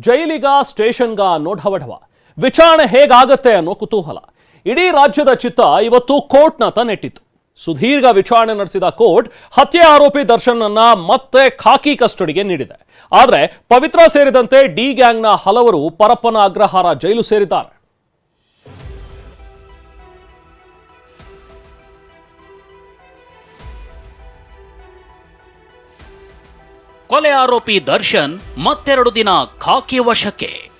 ಜೈಲಿಗ ಸ್ಟೇಷನ್ಗ ಅನ್ನೋ ಢವಢವ ವಿಚಾರಣೆ ಹೇಗಾಗತ್ತೆ ಅನ್ನೋ ಕುತೂಹಲ. ಇಡೀ ರಾಜ್ಯದ ಚಿತ್ತ ಇವತ್ತು ಕೋರ್ಟ್ನತ್ತ ನೆಟ್ಟಿತ್ತು ಸುದೀರ್ಘ ವಿಚಾರಣೆ ನಡೆಸಿದ ಕೋರ್ಟ್ ಹತ್ಯೆ ಆರೋಪಿ ದರ್ಶನ್ನನ್ನ ಮತ್ತೆ ಖಾಕಿ ಕಸ್ಟಡಿಗೆ ನೀಡಿದೆ. ಆದರೆ ಪವಿತ್ರ ಸೇರಿದಂತೆ ಡಿ ಗ್ಯಾಂಗ್ನ ಹಲವರು ಪರಪ್ಪನ ಅಗ್ರಹಾರ ಜೈಲು ಸೇರಿದ್ದಾರೆ. ಕೊಲೆ ಆರೋಪಿ ದರ್ಶನ್ ಮತ್ತೆರಡು ದಿನ ಖಾಕಿ ವಶಕ್ಕೆ.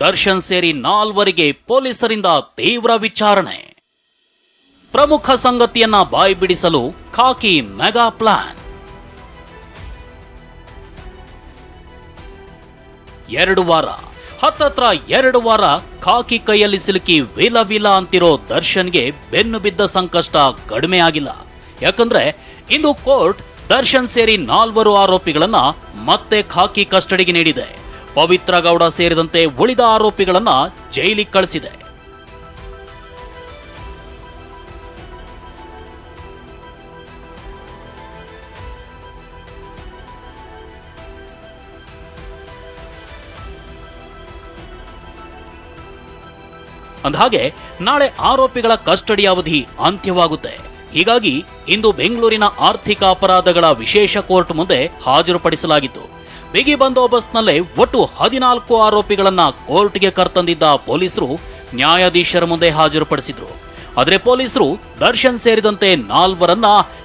ದರ್ಶನ್ ಸೇರಿ ನಾಲ್ವರಿಗೆ ಪೊಲೀಸರಿಂದ ತೀವ್ರ ವಿಚಾರಣೆ. ಪ್ರಮುಖ ಸಂಗತಿಯನ್ನ ಬಾಯ್ಬಿಡಿಸಲು ಖಾಕಿ ಮೆಗಾ ಪ್ಲಾನ್. ಎರಡು ವಾರ. ಹತ್ತತ್ರ ಎರಡು ವಾರ ಖಾಕಿ ಕೈಯಲ್ಲಿ ಸಿಲುಕಿ ವಿಲ ವಿಲ ಅಂತಿರೋ ದರ್ಶನ್ಗೆ ಬೆನ್ನು ಬಿದ್ದ ಸಂಕಷ್ಟ ಕಡಿಮೆ ಆಗಿಲ್ಲ. ಯಾಕಂದ್ರೆ ಇಂದು ಕೋರ್ಟ್ ದರ್ಶನ್ ಸೇರಿ ನಾಲ್ವರು ಆರೋಪಿಗಳನ್ನ ಮತ್ತೆ ಖಾಕಿ ಕಸ್ಟಡಿಗೆ ನೀಡಿದೆ. ಪವಿತ್ರ ಗೌಡ ಸೇರಿದಂತೆ ಉಳಿದ ಆರೋಪಿಗಳನ್ನ ಜೈಲಿಗೆ ಕಳಿಸಿದೆ. ಅಂದಹಾಗೆ, ನಾಳೆ ಆರೋಪಿಗಳ ಕಸ್ಟಡಿ ಅವಧಿ ಅಂತ್ಯವಾಗುತ್ತೆ. ಹೀಗಾಗಿ, ಇಂದು ಬೆಂಗಳೂರಿನ ಆರ್ಥಿಕ ಅಪರಾಧಗಳ ವಿಶೇಷ ಕೋರ್ಟ್ ಮುಂದೆ ಹಾಜರುಪಡಿಸಲಾಗಿತ್ತು. ಬಿಗಿ ಬಂದೋಬಸ್ತ್ನಲ್ಲೇ ಒಟ್ಟು ಹದಿನಾಲ್ಕು ಆರೋಪಿಗಳನ್ನ ಕೋರ್ಟ್ಗೆ ಕರ್ತಂದಿದ್ದ ಪೊಲೀಸರು ನ್ಯಾಯಾಧೀಶರ ಮುಂದೆ ಹಾಜರುಪಡಿಸಿದ್ರು. ಆದರೆ ಪೊಲೀಸರು ದರ್ಶನ್ ಸೇರಿದಂತೆ ನಾಲ್ವರನ್ನ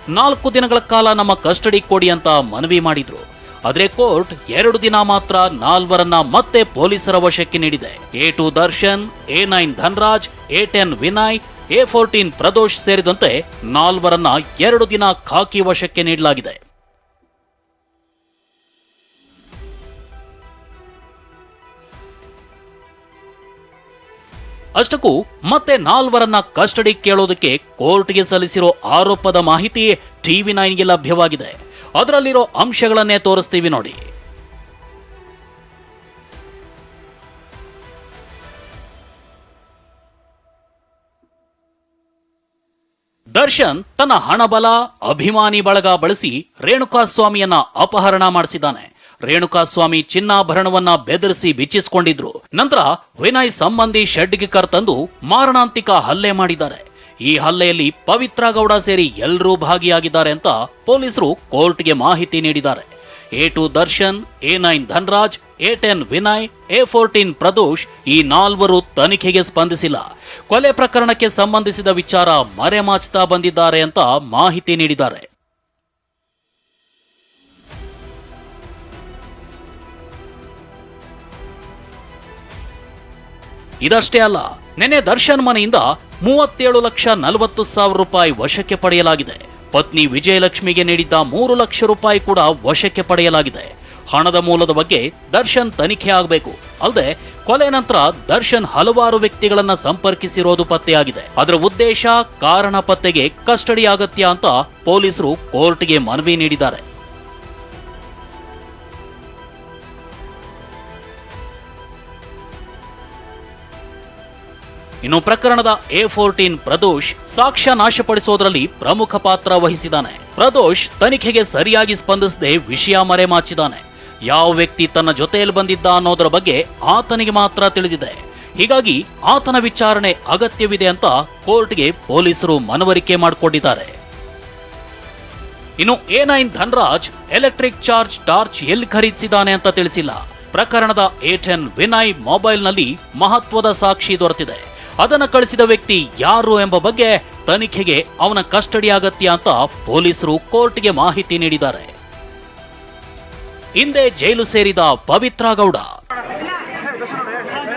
ನಾಲ್ಕು ದಿನಗಳ ಕಾಲ ನಮ್ಮ ಕಸ್ಟಡಿ ಕೊಡಿ ಅಂತ ಮನವಿ ಮಾಡಿದ್ರು. ಆದರೆ ಕೋರ್ಟ್ ಎರಡು ದಿನ ಮಾತ್ರ ನಾಲ್ವರನ್ನ ಮತ್ತೆ ಪೊಲೀಸರ ವಶಕ್ಕೆ ನೀಡಿದೆ. A two Darshan, A nine Dhanraj, A ten Vinay, A fourteen Pradosh ಸೇರಿದಂತೆ ನಾಲ್ವರನ್ನ ಎರಡು ದಿನ ಖಾಕಿ ವಶಕ್ಕೆ ನೀಡಲಾಗಿದೆ. ಅಷ್ಟಕ್ಕೂ ಮತ್ತೆ ನಾಲ್ವರನ್ನ ಕಸ್ಟಡಿ ಕೇಳೋದಕ್ಕೆ ಕೋರ್ಟ್ಗೆ ಸಲ್ಲಿಸಿರೋ ಆರೋಪದ ಮಾಹಿತಿ ಟಿವಿ ನೈನ್ಗೆ ಲಭ್ಯವಾಗಿದೆ. ಅದರಲ್ಲಿರೋ ಅಂಶಗಳನ್ನೇ ತೋರಿಸ್ತೀವಿ ನೋಡಿ. ದರ್ಶನ್ ತನ್ನ ಹಣಬಲ, ಅಭಿಮಾನಿ ಬಳಗ ಬಳಸಿ ರೇಣುಕಾಸ್ವಾಮಿಯನ್ನ ಅಪಹರಣ ಮಾಡಿಸಿದ್ದಾನೆ. ರೇಣುಕಾಸ್ವಾಮಿ ಚಿನ್ನಾಭರಣವನ್ನ ಬೆದರಿಸಿ ಬಿಚ್ಚಿಸಿಕೊಂಡಿದ್ರು. ನಂತರ ವಿನಯ್ ಸಂಬಂಧಿ ಶೆಡ್ಗೆ ತಂದು ಮಾರಣಾಂತಿಕ ಹಲ್ಲೆ ಮಾಡಿದ್ದಾರೆ. ಈ ಹಲ್ಲೆಯಲ್ಲಿ ಪವಿತ್ರ ಗೌಡ ಸೇರಿ ಎಲ್ಲರೂ ಭಾಗಿಯಾಗಿದ್ದಾರೆ ಅಂತ ಪೊಲೀಸರು ಕೋರ್ಟ್ಗೆ ಮಾಹಿತಿ ನೀಡಿದ್ದಾರೆ. A two Darshan, A nine Dhanraj, A ten Vinay, A fourteen Pradosh ಈ ನಾಲ್ವರು ತನಿಖೆಗೆ ಸ್ಪಂದಿಸಿಲ್ಲ. ಕೊಲೆ ಪ್ರಕರಣಕ್ಕೆ ಸಂಬಂಧಿಸಿದ ವಿಚಾರ ಮರೆಮಾಚ್ತಾ ಬಂದಿದ್ದಾರೆ ಅಂತ ಮಾಹಿತಿ ನೀಡಿದ್ದಾರೆ. ಇದಷ್ಟೇ ಅಲ್ಲ, ನಿನ್ನೆ ದರ್ಶನ್ ಮನೆಯಿಂದ ಮೂವತ್ತೇಳು ಲಕ್ಷ ನಲವತ್ತು ಸಾವಿರ ರೂಪಾಯಿ ವಶಕ್ಕೆ ಪಡೆಯಲಾಗಿದೆ. ಪತ್ನಿ ವಿಜಯಲಕ್ಷ್ಮಿಗೆ ನೀಡಿದ್ದ ಮೂರು ಲಕ್ಷ ರೂಪಾಯಿ ಕೂಡ ವಶಕ್ಕೆ ಪಡೆಯಲಾಗಿದೆ. ಹಣದ ಮೂಲದ ಬಗ್ಗೆ ದರ್ಶನ್ ತನಿಖೆ ಆಗಬೇಕು. ಅಲ್ಲದೆ, ಕೊಲೆ ನಂತರ ದರ್ಶನ್ ಹಲವಾರು ವ್ಯಕ್ತಿಗಳನ್ನ ಸಂಪರ್ಕಿಸಿರೋದು ಪತ್ತೆಯಾಗಿದೆ. ಅದರ ಉದ್ದೇಶ ಕಾರಣ ಪತ್ತೆಗೆ ಕಸ್ಟಡಿ ಅಗತ್ಯ ಅಂತ ಪೊಲೀಸರು ಕೋರ್ಟ್ಗೆ ಮನವಿ ನೀಡಿದ್ದಾರೆ. ಇನ್ನು ಪ್ರಕರಣದ ಎ ಫೋರ್ಟೀನ್ ಪ್ರದೋಷ್ ಸಾಕ್ಷ್ಯ ನಾಶಪಡಿಸೋದ್ರಲ್ಲಿ ಪ್ರಮುಖ ಪಾತ್ರ ವಹಿಸಿದ್ದಾನೆ. ಪ್ರದೋಷ್ ತನಿಖೆಗೆ ಸರಿಯಾಗಿ ಸ್ಪಂದಿಸದೆ ವಿಷಯ ಮರೆಮಾಚಿದ್ದಾನೆ. ಯಾವ ವ್ಯಕ್ತಿ ತನ್ನ ಜೊತೆಯಲ್ಲಿ ಬಂದಿದ್ದ ಅನ್ನೋದರ ಬಗ್ಗೆ ಆತನಿಗೆ ಮಾತ್ರ ತಿಳಿದಿದೆ. ಹೀಗಾಗಿ ಆತನ ವಿಚಾರಣೆ ಅಗತ್ಯವಿದೆ ಅಂತ ಕೋರ್ಟ್ಗೆ ಪೊಲೀಸರು ಮನವರಿಕೆ ಮಾಡಿಕೊಂಡಿದ್ದಾರೆ. ಇನ್ನು A nine Dhanraj electric charge torch ಎಲ್ಲಿ ಖರೀದಿಸಿದ್ದಾನೆ ಅಂತ ತಿಳಿಸಿಲ್ಲ. ಪ್ರಕರಣದ ಎ ಟೆನ್ ವಿನಯ್ ಮೊಬೈಲ್ನಲ್ಲಿ ಮಹತ್ವದ ಸಾಕ್ಷಿ ದೊರೆತಿದೆ. ಅದನ್ನು ಕಳಿಸಿದ ವ್ಯಕ್ತಿ ಯಾರು ಎಂಬ ಬಗ್ಗೆ ತನಿಖೆಗೆ ಅವನ ಕಸ್ಟಡಿ ಅಗತ್ಯ ಅಂತ ಪೊಲೀಸರು ಕೋರ್ಟ್ಗೆ ಮಾಹಿತಿ ನೀಡಿದ್ದಾರೆ. ಹಿಂದೆ ಜೈಲು ಸೇರಿದ ಪವಿತ್ರ ಗೌಡ.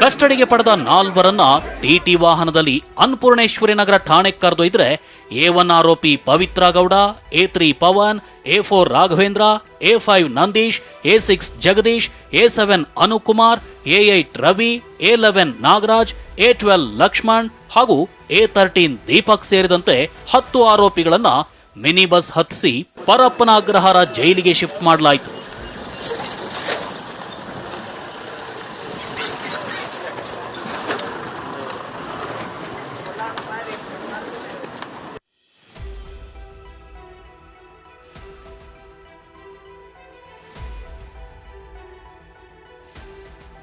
ಕಸ್ಟಡಿಗೆ ಪಡೆದ ನಾಲ್ವರನ್ನ ಟಿಟಿ ವಾಹನದಲ್ಲಿ ಅನ್ನಪೂರ್ಣೇಶ್ವರಿ ನಗರ ಠಾಣೆಗೆ ಕರೆದೊಯ್ದ್ರೆ ಎ ಒನ್ ಆರೋಪಿ Pavithra Gowda, A three Pavan, A four Raghavendra, A five Nandish, A six Jagadish, A seven Anukumar, A eight Ravi, A eleven Nagaraj, A twelve Lakshman ಹಾಗೂ ಎ ತರ್ಟೀನ್ ದೀಪಕ್ ಸೇರಿದಂತೆ ಹತ್ತು ಆರೋಪಿಗಳನ್ನ mini bus ಹತ್ತಿಸಿ ಪರಪ್ಪನ ಅಗ್ರಹಾರ ಜೈಲಿಗೆ shift ಮಾಡಲಾಯಿತು.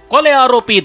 ಕೊಲೆ ಆರೋಪಿ